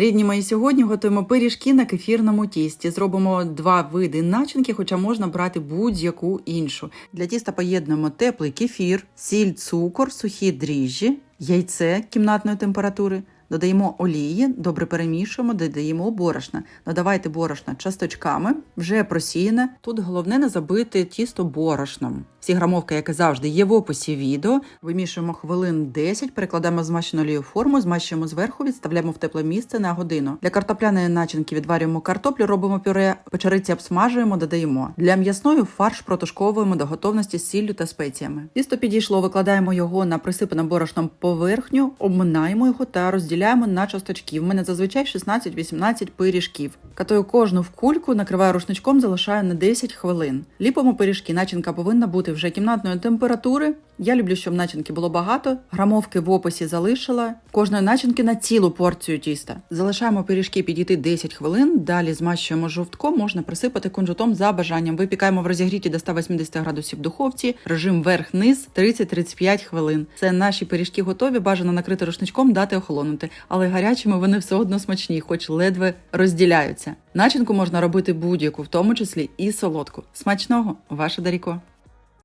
Рідні мої сьогодні готуємо пиріжки на кефірному тісті. Зробимо два види начинки, хоча можна брати будь-яку іншу. Для тіста поєднуємо теплий кефір, сіль, цукор, сухі дріжджі, яйце кімнатної температури. Додаємо олії, добре перемішуємо, додаємо борошна. Додавайте борошна часточками, вже просіяне. Тут головне не забити тісто борошном. Всі грамовки, як і завжди, є в описі відео. Вимішуємо хвилин 10, перекладаємо змащену олію в форму, змащуємо зверху, відставляємо в тепле місце на годину. Для картопляної начинки відварюємо картоплю, робимо пюре, печериці обсмажуємо, додаємо. Для м'ясної фарш протушковуємо до готовності з сіллю та спеціями. Тісто підійшло, викладаємо його на присипану борошном поверхню, обминаємо його та розділяємо на часточки. В мене зазвичай 16-18 пиріжків. Катую кожну в кульку, накриваю рушничком, залишаю на 10 хвилин. Ліпимо пиріжки. Начинка повинна бути вже кімнатної температури. Я люблю, щоб начинки було багато. Грамовки в описі залишила. Кожної начинки на цілу порцію тіста. Залишаємо пиріжки підійти 10 хвилин. Далі змащуємо жовтком, можна присипати кунжутом за бажанням. Випікаємо в розігріті до 180 градусів духовці. Режим верх-низ 30-35 хвилин. Це наші пиріжки готові. Бажано накрити рушничком, дати охолонути. Але гарячими вони все одно смачні, хоч ледве розділяються. Начинку можна робити будь-яку, в тому числі і солодку. Смачного, ваша Даріко.